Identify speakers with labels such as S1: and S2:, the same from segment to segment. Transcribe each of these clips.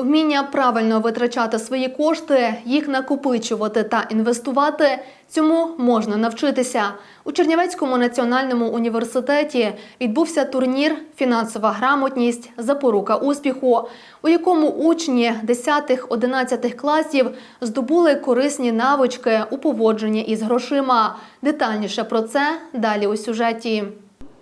S1: Вміння правильно витрачати свої кошти, їх накопичувати та інвестувати цьому можна навчитися. У Чернівецькому національному університеті відбувся турнір Фінансова грамотність запорука успіху, у якому учні 10-11 класів здобули корисні навички у поводженні із грошима. Детальніше про це далі у сюжеті.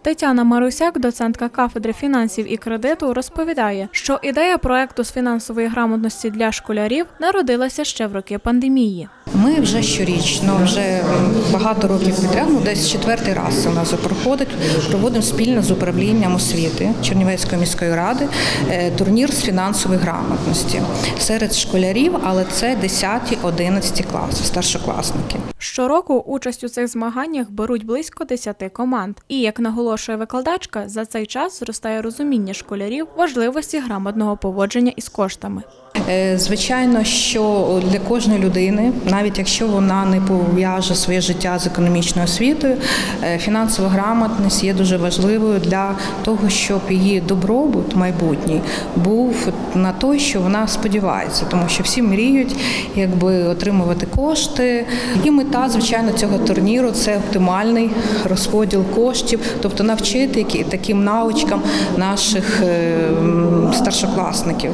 S2: Тетяна Марусяк, доцентка кафедри фінансів і кредиту, розповідає, що ідея проекту з фінансової грамотності для школярів народилася ще в роки пандемії.
S3: Ми вже щорічно, вже багато років підряд, ну десь четвертий раз у нас проходить. Проводимо спільно з управлінням освіти Чернівецької міської ради е, турнір з фінансової грамотності серед школярів, але це 10-11 класи, старшокласники.
S2: Щороку участь у цих змаганнях беруть близько 10 команд. І як наголошує викладачка, за цей час зростає розуміння школярів важливості грамотного поводження із коштами.
S3: Е, Звичайно, що для кожної людини, навіть якщо вона не пов'яже своє життя з економічною освітою, е, фінансова грамотність є дуже важливою для того, щоб її добробут майбутній був на те, що вона сподівається, тому що всі мріють якби отримувати кошти. І мета, звичайно, цього турніру це оптимальний розподіл коштів, тобто навчити таким навичкам наших е, старшокласників.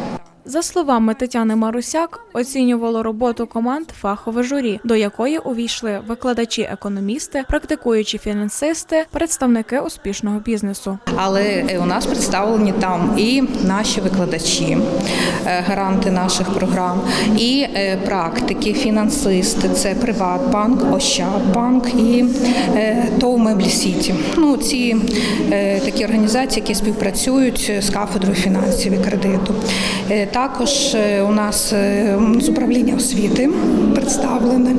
S2: За словами Тетяни Марусяк, оцінювало роботу команд фахове журі, до якої увійшли викладачі-економісти, практикуючі фінансисти, представники успішного бізнесу.
S3: Але е, у нас представлені там і наші викладачі, е, гаранти наших програм, і е, практики, фінансисти. Це Приватбанк, Ощадбанк і ТОВ Меблі Сіті. Ну ці такі організації, які співпрацюють з кафедрою фінансів і кредиту. Також е, у нас е, з управління освіти представлене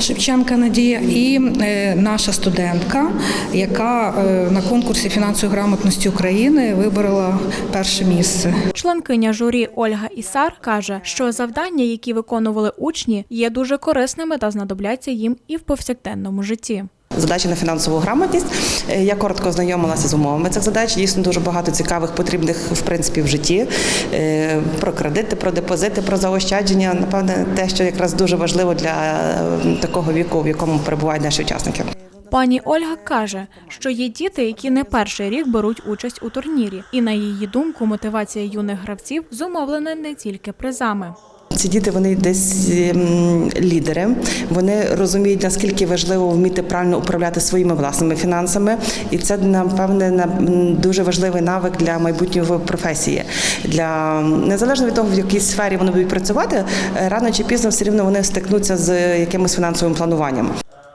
S3: Шевченка Надія і е, наша студентка, яка на конкурсі фінансової грамотності України виборола перше місце.
S2: Членкиня журі Ольга Ісар каже, що завдання, які виконували учні, є дуже корисними та знадобляться їм і в повсякденному житті.
S4: Задачі на фінансову грамотність. Е, Я коротко ознайомилася з умовами цих задач. Дійсно дуже багато цікавих, потрібних в принципі в житті Е, про кредити, про депозити, про заощадження. Напевне, те, що якраз дуже важливо для такого віку, в якому перебувають наші учасники.
S2: Пані Ольга каже, що є діти, які не перший рік беруть участь у турнірі, і на її думку, мотивація юних гравців зумовлена не тільки призами.
S4: Ці діти вони десь ем, лідери. Вони розуміють наскільки важливо вміти правильно управляти своїми власними фінансами, і це напевне на- дуже важливий навик для майбутньої професії. Для незалежно від того, в якій сфері вони будуть працювати, е, рано чи пізно все рівно вони стикнуться з якимось фінансовим плануванням.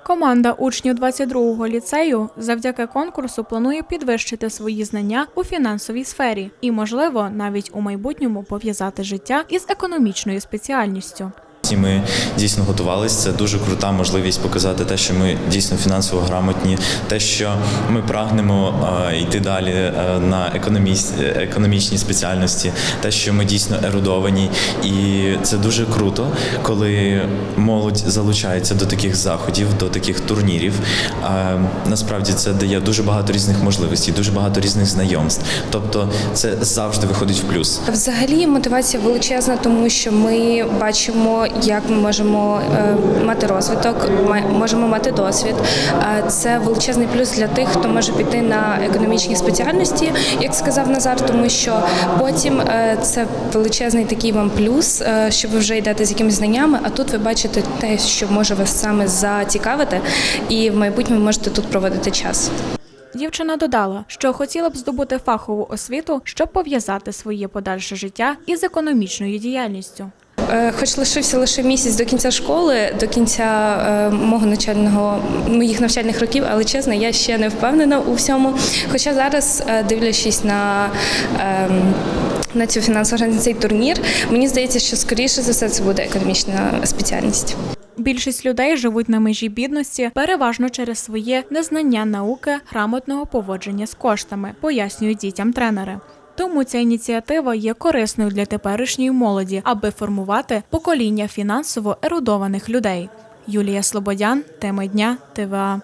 S2: Команда учнів 22-го ліцею завдяки конкурсу планує підвищити свої знання у фінансовій сфері і, можливо, навіть у майбутньому пов'язати життя із економічною спеціальністю.
S5: І ми дійсно готувалися. Це дуже крута можливість показати те, що ми дійсно фінансово грамотні, те, що ми прагнемо е, йти далі е, на економіс- е, спеціальності, те, що ми дійсно ерудовані. І це дуже круто, коли молодь залучається до таких заходів, до таких турнірів. Насправді це дає дуже багато різних можливостей, дуже багато різних знайомств. Тобто, це завжди виходить в плюс.
S6: Взагалі мотивація величезна, тому що ми бачимо, як ми можемо е, мати розвиток, можемо мати досвід. Це величезний плюс для тих, хто може піти на економічні спеціальності, як сказав Назар, тому що потім е, це величезний такий вам плюс, е, що ви вже йдете з якимись знаннями, а тут ви бачите те, що може вас саме зацікавити, і в майбутньому можете тут проводити час.
S2: Дівчина додала, що хотіла б здобути фахову освіту, щоб пов'язати своє подальше життя із економічною діяльністю.
S6: Е, Хоч лишився лише місяць до кінця школи, до кінця е, мого навчального моїх навчальних років, але чесно, я ще не впевнена у всьому. Хоча зараз, е, дивлячись на ем, на цю фінансову на цей турнір, мені здається, що скоріше за все це буде економічна спеціальність.
S2: Більшість людей живуть на межі бідності переважно через своє незнання науки, грамотного поводження з коштами, пояснюють дітям тренери. Тому ця ініціатива є корисною для теперішньої молоді, аби формувати покоління фінансово ерудованих людей. Юлія Слободян, теми дня, ТВА.